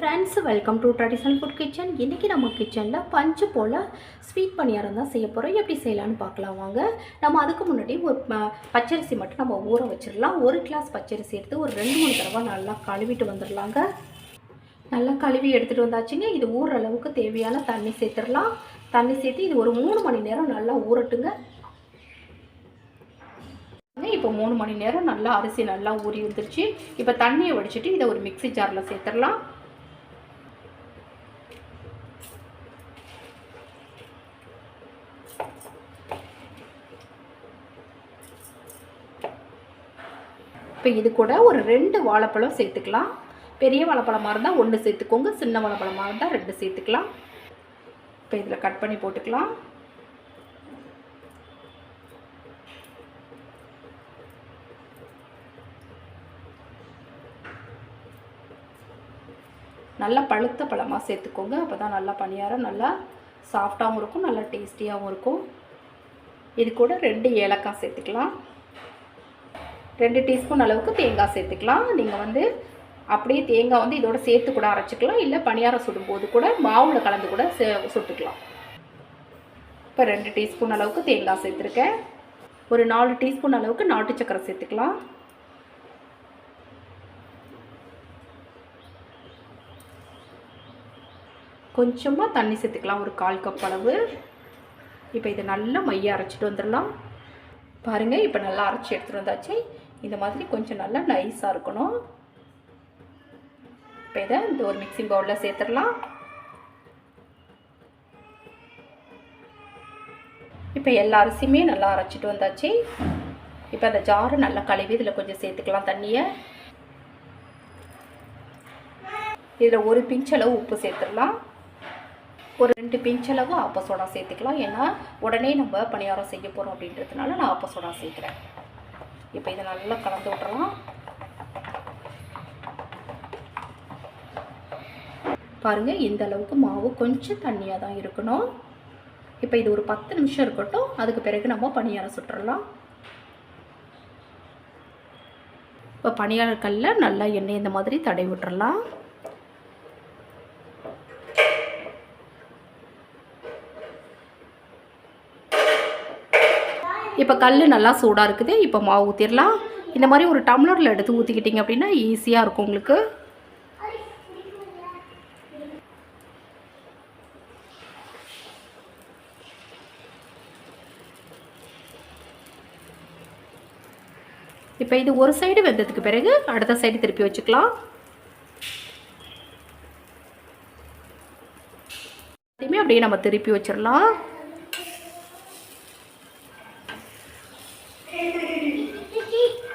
Friends welcome to traditional food kitchen இன்றைக்கி நம்ம கிச்சனில் பஞ்சு போல் ஸ்வீட் பணியாரம் தான் செய்ய போகிறோம் எப்படி செய்யலாம்னு பார்க்கலாம் வாங்க. நம்ம அதுக்கு முன்னாடி ஒரு பச்சரிசி மட்டும் நம்ம ஊற வச்சிடலாம். ஒரு கிளாஸ் பச்சரிசி எடுத்து ஒரு ரெண்டு மூணு தடவை நல்லா கழுவிட்டு வந்துடலாங்க. நல்லா கழுவி எடுத்துகிட்டு வந்தாச்சுங்க. இது ஊற அளவுக்கு தேவையான தண்ணி சேர்த்துடலாம். தண்ணி சேர்த்து இது ஒரு மூணு மணி நேரம் நல்லா ஊறட்டுங்க. இப்போ மூணு மணி நேரம் நல்லா அரிசி நல்லா ஊறி வந்துருச்சு. இப்போ தண்ணியை வடிச்சிட்டு இதை ஒரு மிக்ஸி ஜாரில் சேர்த்துடலாம். இப்போ இது கூட ஒரு ரெண்டு வாழைப்பழம் சேர்த்துக்கலாம். பெரிய வாழைப்பழமாக இருந்தால் ஒன்று சேர்த்துக்கோங்க சின்ன வாழைப்பழமாக இருந்தால் ரெண்டு சேர்த்துக்கலாம். இப்போ இதில் கட் பண்ணி போட்டுக்கலாம். நல்லா பழுத்த பழமாக சேர்த்துக்கோங்க. அப்போ தான் நல்லா பணியாரம் நல்லா சாஃப்டாகவும் இருக்கும் நல்லா டேஸ்டியாகவும் இருக்கும். இது கூட ரெண்டு ஏலக்காய் சேர்த்துக்கலாம். ரெண்டு டீஸ்பூன் அளவுக்கு தேங்காய் சேர்த்துக்கலாம். நீங்கள் வந்து அப்படியே தேங்காய் வந்து இதோட சேர்த்து கூட அரைச்சிக்கலாம். இல்லை பணியாரம் சுடும்போது கூட மாவில் கலந்து கூட சே சுட்டுக்கலாம். இப்போ ரெண்டு டீஸ்பூன் அளவுக்கு தேங்காய் சேர்த்துருக்கேன். ஒரு நாலு டீஸ்பூன் அளவுக்கு நாட்டு சக்கரை சேர்த்துக்கலாம். கொஞ்சமாக தண்ணி சேர்த்துக்கலாம். ஒரு கால் கப் அளவு. இப்போ இதை நல்லா மைய அரைச்சிட்டு வந்துடலாம். பாருங்கள் இப்போ நல்லா அரைச்சி எடுத்துகிட்டு வந்தாச்சு. இந்த மாதிரி கொஞ்சம் நல்லா நைஸாக இருக்கணும். இப்போ இதை இந்த ஒரு மிக்சிங் பவுலில் சேர்த்துடலாம். இப்போ எல்லா அரிசியுமே நல்லா அரைச்சிட்டு வந்தாச்சு. இப்போ அந்த ஜாரு நல்லா கழுவி இதில் கொஞ்சம் சேர்த்துக்கலாம் தண்ணியை. இதில் ஒரு பிஞ்ச் அளவு உப்பு சேர்த்துடலாம். ஒரு ரெண்டு பிஞ்ச் அளவு ஆப்ப சோடா சேர்த்துக்கலாம். ஏன்னா உடனே நம்ம பணியாரம் செய்ய போகிறோம் அப்படின்றதுனால நான் ஆப்ப சோடா சேர்க்குறேன். இப்போ இதை நல்லா கலந்து விட்றலாம் பாருங்கள் இந்த அளவுக்கு மாவு கொஞ்சம் தண்ணியாக தான் இருக்கணும். இப்போ இது ஒரு பத்து நிமிஷம் இருக்கட்டும். அதுக்கு பிறகு நம்ம பணியாரம் சுட்டுறலாம். இப்போ பணியாரக்கல்ல நல்லா எண்ணெய் இந்த மாதிரி தடை விட்டுறலாம். இப்போ கல் நல்லா சூடாக இருக்குது. இப்போ மாவு ஊற்றிடலாம் இந்த மாதிரி ஒரு டம்ளரில் எடுத்து ஊற்றிக்கிட்டிங்க அப்படின்னா ஈஸியாக இருக்கும் உங்களுக்கு. இப்போ இது ஒரு சைடு வெந்ததுக்கு பிறகு அடுத்த சைடு திருப்பி வச்சுக்கலாம். அப்படியே நம்ம திருப்பி வச்சிடலாம்.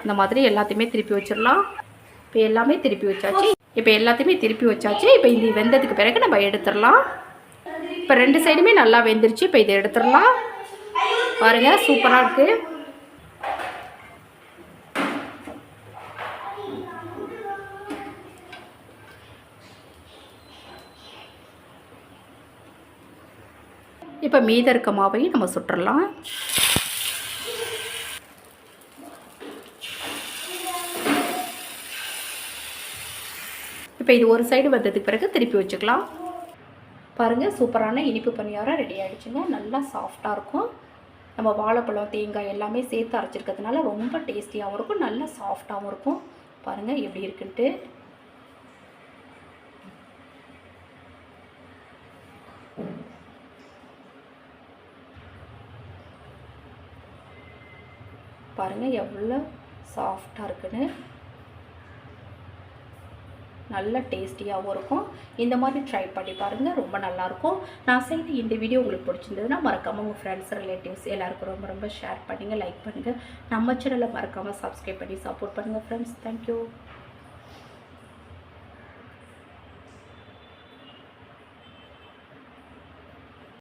இந்த மாதிரி எல்லாத்தையுமே திருப்பி வச்சிடலாம். இப்போ எல்லாமே திருப்பி வச்சாச்சு. இப்போ எல்லாத்தையுமே திருப்பி வச்சாச்சு. இப்போ இது வெந்ததுக்கு பிறகு நம்ம எடுத்துடலாம். இப்போ ரெண்டு சைடுமே நல்லா வெந்துருச்சு. இப்போ இதை எடுத்துடலாம். பாருங்கள் சூப்பராக இருக்குது இப்போ மீத இருக்க மாவையும் நம்ம சுட்டுறலாம் இப்போ இது ஒரு சைடு வந்ததுக்கு பிறகு திருப்பி வச்சுக்கலாம். பாருங்கள் சூப்பரான இனிப்பு பணியாரம் ரெடி ஆகிடுச்சுங்க நல்லா சாஃப்டாக இருக்கும். நம்ம வாழைப்பழம் தேங்காய் எல்லாமே சேர்த்து அரைச்சிருக்கிறதுனால ரொம்ப டேஸ்டியாகவும் இருக்கும். நல்லா சாஃப்டாகவும் இருக்கும். பாருங்கள் எப்படி இருக்குன்ட்டு. பாருங்கள் எவ்வளோ சாஃப்டாக இருக்குன்னு. நல்ல டேஸ்டியாகவும் இருக்கும். இந்த மாதிரி ட்ரை பண்ணி பாருங்கள் ரொம்ப நல்லாயிருக்கும். நான் செய்த இந்த வீடியோ உங்களுக்கு பிடிச்சிருந்ததுன்னா மறக்காமல் உங்கள் ஃப்ரெண்ட்ஸ் ரிலேட்டிவ்ஸ் எல்லாருக்கும் ரொம்ப ரொம்ப ஷேர் பண்ணுங்கள் லைக் பண்ணுங்கள் நம்ம சேனலை மறக்காமல் சப்ஸ்கிரைப் பண்ணி சப்போர்ட் பண்ணுங்கள் ஃப்ரெண்ட்ஸ் தேங்க்யூ